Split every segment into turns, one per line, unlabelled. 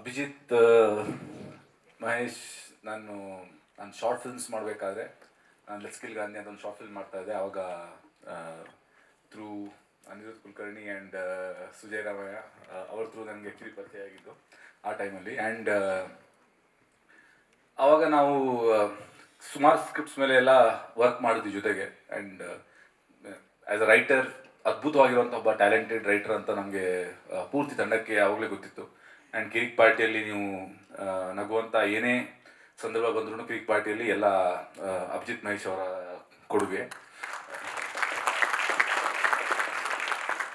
ಅಭಿಜಿತ್ ಮಹೇಶ್, ನಾನು ನಾನು short films ಮಾಡಬೇಕಾದ್ರೆ, ನಾನು ಲಸ್ಕಿಲ್ ಗಾಂಧಿ ಅಂತ ಒಂದು ಶಾರ್ಟ್ ಫಿಲ್ಮ್ ಮಾಡ್ತಾ ಇದ್ದೆ ಆವಾಗ ಥ್ರೂ ಅನಿರುದ್ಧ್ ಕುಲಕರ್ಣಿ ಆ್ಯಂಡ್ ಸುಜಯ್ ರಾಮಯ್ಯ ಅವ್ರ ಥ್ರೂ ನನಗೆ ಆ್ಯಕ್ಚುಲಿ ಪರಿಚಯ ಆಗಿದ್ದು ಆ ಟೈಮಲ್ಲಿ. ಆ್ಯಂಡ್ ಆವಾಗ ನಾವು ಸುಮಾರು ಸ್ಕ್ರಿಪ್ಟ್ಸ್ ಮೇಲೆ ಎಲ್ಲ ವರ್ಕ್ ಮಾಡಿದ್ವಿ ಜೊತೆಗೆ. ಆ್ಯಂಡ್ ಆ್ಯಸ್ ಅ ರೈಟರ್ ಅದ್ಭುತವಾಗಿರುವಂಥ ಒಬ್ಬ ಟ್ಯಾಲೆಂಟೆಡ್ ರೈಟರ್ ಅಂತ ನಮಗೆ ಪೂರ್ತಿ ತಂಡಕ್ಕೆ ಆವಾಗಲೇ ಗೊತ್ತಿತ್ತು. ಆ್ಯಂಡ್ ಕಿರಿಕ್ ಪಾರ್ಟಿಯಲ್ಲಿ ನೀವು ನಗುವಂಥ ಏನೇ ಸಂದರ್ಭ ಬಂದ್ರೂ ಕಿರಿಕ್ ಪಾರ್ಟಿಯಲ್ಲಿ ಎಲ್ಲ ಅಭಿಜಿತ್ ಮಹೇಶ್ ಅವರ ಕೊಡುಗೆ.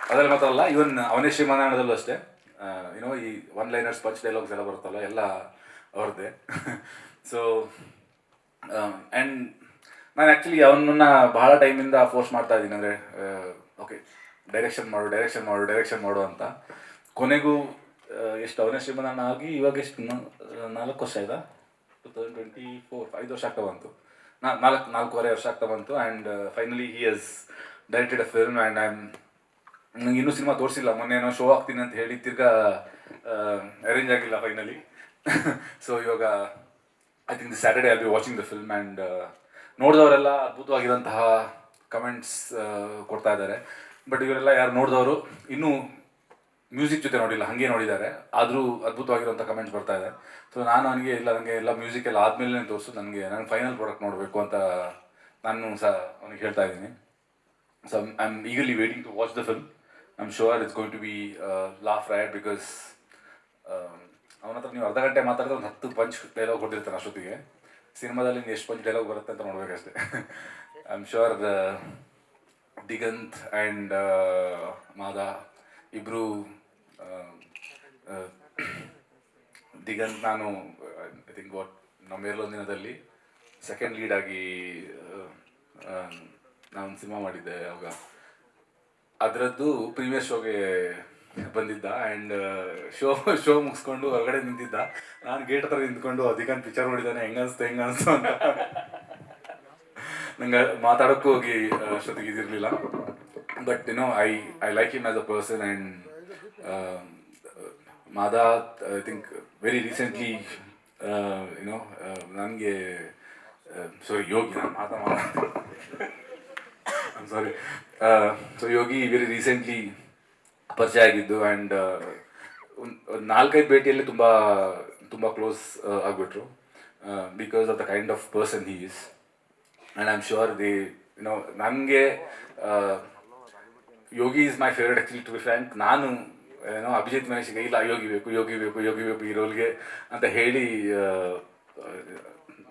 ಅದರಲ್ಲಿ ಮಾತ್ರ ಅಲ್ಲ ಇವನ್ ಅವನೇ ಶ್ರೀಮಾನಾಯಣದಲ್ಲೂ ಅಷ್ಟೇ. ಏನೋ ಈ ಒನ್ ಲೈನರ್ಸ್ ಪಂಚ್ ಡೈಲಾಗ್ಸ್ ಎಲ್ಲ ಬರುತ್ತಲ್ಲ, ಎಲ್ಲ ಅವ್ರದ್ದೇ. ಸೊ ಆ್ಯಂಡ್ ನಾನು ಆ್ಯಕ್ಚುಲಿ ಅವನನ್ನ ಬಹಳ ಟೈಮಿಂದ ಫೋರ್ಸ್ ಮಾಡ್ತಾ ಇದ್ದೀನಿ ಅಂದರೆ ಓಕೆ ಡೈರೆಕ್ಷನ್ ಮಾಡು ಡೈರೆಕ್ಷನ್ ಮಾಡು ಡೈರೆಕ್ಷನ್ ಮಾಡು ಅಂತ. ಕೊನೆಗೂ ಎಷ್ಟು ಅವನೇ ನಾನು ಆಗಿ ಇವಾಗ ಎಷ್ಟು? ನಾಲ್ಕು ವರ್ಷ ಇದೆ ಟು ತೌಸಂಡ್ ಟ್ವೆಂಟಿ ಫೋರ್ ಐದು ವರ್ಷ ಆಗ್ತಾ ಬಂತು. ನಾ, ನಾಲ್ಕು, ನಾಲ್ಕೂವರೆ ವರ್ಷ ಆಗ್ತಾ ಬಂತು and finally he's directed a film and I ನಂಗೆ ಇನ್ನೂ ಸಿನಿಮಾ ತೋರಿಸಿಲ್ಲ. ಮೊನ್ನೆ ಶೋ ಆಗ್ತೀನಿ ಅಂತ ಹೇಳಿ ತಿರ್ಗಾ ಅರೇಂಜ್ ಆಗಿಲ್ಲ ಫೈನಲಿ ಸೊ ಇವಾಗ I think the Saturday I be watching the film and ನೋಡಿದವರೆಲ್ಲ ಅದ್ಭುತವಾಗಿರೋಂತಹ ಕಮೆಂಟ್ಸ್ ಕೊಡ್ತಾ ಇದ್ದಾರೆ. ಬಟ್ ಇವರೆಲ್ಲ ಯಾರು ನೋಡಿದವರು? ಇನ್ನೂ ಮ್ಯೂಸಿಕ್ ಜೊತೆ ನೋಡಿಲ್ಲ, ಹಾಗೆ ನೋಡಿದ್ದಾರೆ. ಆದರೂ ಅದ್ಭುತವಾಗಿರುವಂಥ ಕಮೆಂಟ್ಸ್ ಬರ್ತಾ ಇದೆ. ಸೊ ನಾನು ನನಗೆ ಇಲ್ಲ ನನಗೆ ಎಲ್ಲ ಮ್ಯೂಸಿಕ್ ಎಲ್ಲ ಆದಮೇಲೆ ತೋರಿಸು ನನಗೆ ನನ್ನ ಫೈನಲ್ ಪ್ರಾಡಕ್ಟ್ ನೋಡಬೇಕು ಅಂತ ನಾನು ಸಹ ಅವನಿಗೆ ಹೇಳ್ತಾ ಇದ್ದೀನಿ. So I am eagerly waiting to watch the film I am sure it's going to be laugh riot because ಅವನ ಹತ್ರ ನೀವು ಅರ್ಧ ಗಂಟೆ ಮಾತಾಡಿದ್ರೆ ಒಂದು ಹತ್ತು ಪಂಚ್ ಡೈಲಾಗ್ ಕೊಟ್ಟಿರ್ತಾನೆ ಅಷ್ಟೊತ್ತಿಗೆ. ಸಿನಿಮಾದಲ್ಲಿ ಎಷ್ಟು ಪಂಚ್ ಡೈಲಾಗ್ ಬರುತ್ತೆ ಅಂತ ನೋಡಬೇಕಷ್ಟೇ. I am sure Diganth and Maada ಇಬ್ಬರು ದಿಗಂತ್ ನಾನು ಐ ಥಿಂಕ್ ವಾಟ್ ನಮ್ಮ ಮೇಲೊಂದು ದಿನದಲ್ಲಿ ಸೆಕೆಂಡ್ ಲೀಡ್ ಆಗಿ ನಾನು ಸಿನಿಮಾ ಮಾಡಿದ್ದೆ ಅವಾಗ. ಅದರದ್ದು ಪ್ರೀವಿಯಸ್ ಶೋಗೆ ಬಂದಿದ್ದ ಆ್ಯಂಡ್ ಶೋ ಶೋ ಮುಗಿಸ್ಕೊಂಡು ಹೊರಗಡೆ ನಿಂತಿದ್ದ. ನಾನು ಗೇಟ್ ಹತ್ರ ನಿಂತ್ಕೊಂಡು ಅದಿಗನ್ ಪಿಕ್ಚರ್ ನೋಡಿದ್ದಾನೆ ಹೆಂಗ ಅನ್ಸ್ತು ಹೆಂಗ ಅನ್ಸ್ತು ಅಂತ. ನಂಗೆ ಮಾತಾಡೋಕ್ಕೂ ಹೋಗಿ ಅಷ್ಟೊತ್ತಿಗೆ ಇದಿರಲಿಲ್ಲ. But you know I I like him as a person and Maada I think very recently you know ನನಗೆ ಸಾರಿ ಯೋಗಿ ನಾನು ಮಾತಾ sorry so Yogi very recently ಪರಿಚಯ ಆಗಿದ್ದು ಆ್ಯಂಡ್ ಒಂದು ನಾಲ್ಕೈದು ಭೇಟಿಯಲ್ಲಿ ತುಂಬ ತುಂಬ close ಆಗಿಬಿಟ್ರು. Because of the kind of person he is and I am sure the you know ನನಗೆ Yogi is my favourite actually to be frank ನಾನು ಏನೋ ಅಭಿಜಿತ್ ಮಹೇಶ್ಗೆ, ಇಲ್ಲ, ಯೋಗಿ ಬೇಕು ಯೋಗಿ ಬೇಕು ಯೋಗಿ ಬೇಕು ಈ ರೋಲ್ಗೆ ಅಂತ ಹೇಳಿ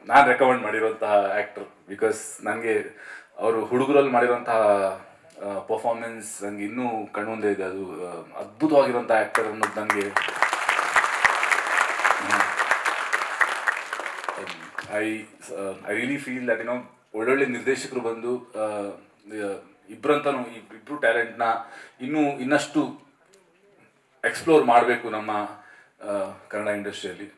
ನಾನು ರೆಕಮೆಂಡ್ ಮಾಡಿರುವಂತಹ ಆ್ಯಕ್ಟರ್ ಬಿಕಾಸ್ ನನಗೆ ಅವರು ಹುಡುಗರಲ್ಲಿ ಮಾಡಿರುವಂತಹ ಪರ್ಫಾರ್ಮೆನ್ಸ್ ನನಗೆ ಇನ್ನೂ ಕಣ್ಮುಂದೆ ಇದೆ. ಅದು ಅದ್ಭುತವಾಗಿರುವಂಥ ಆ್ಯಕ್ಟರ್ ಅನ್ನೋದು ನನಗೆ I I really feel that ಏನೋ ಒಳ್ಳೊಳ್ಳೆ ನಿರ್ದೇಶಕರು ಬಂದು ಇಬ್ಬರಂತನೂ ಇಬ್ಬರು ಟ್ಯಾಲೆಂಟ್ನ ಇನ್ನೂ ಇನ್ನಷ್ಟು ಎಕ್ಸ್ಪ್ಲೋರ್ ಮಾಡಬೇಕು ನಮ್ಮ ಕನ್ನಡ ಇಂಡಸ್ಟ್ರಿಯಲ್ಲಿ